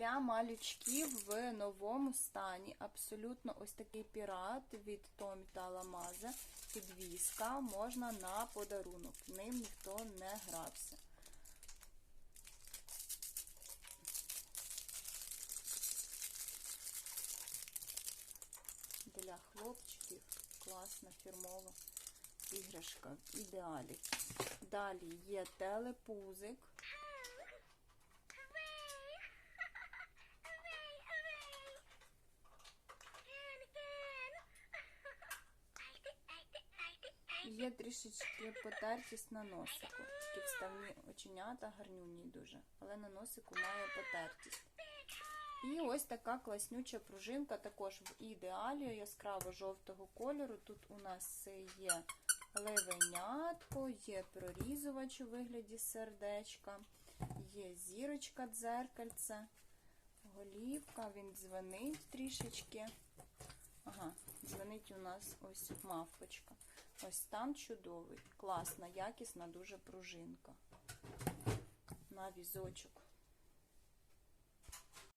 Для малючків в новому стані абсолютно ось такий пірат від Томі та Ламаза. Підвіска можна на подарунок. Ним ніхто не грався. Для хлопчиків класна фірмова іграшка ідеалі. Далі є телепузик. Є трішечки потертість на носику. Такі вставні оченята гарнюні дуже, але на носику має потертість. І ось така класнюча пружинка, також в ідеалі яскраво жовтого кольору. Тут у нас є левенятко, є прорізувач у вигляді сердечка, є зірочка дзеркальце, голівка, він дзвонить трішечки. Ага, дзвонить у нас ось мавпочка. Ось стан чудовий, класна, якісна, дуже пружинка. На візочок.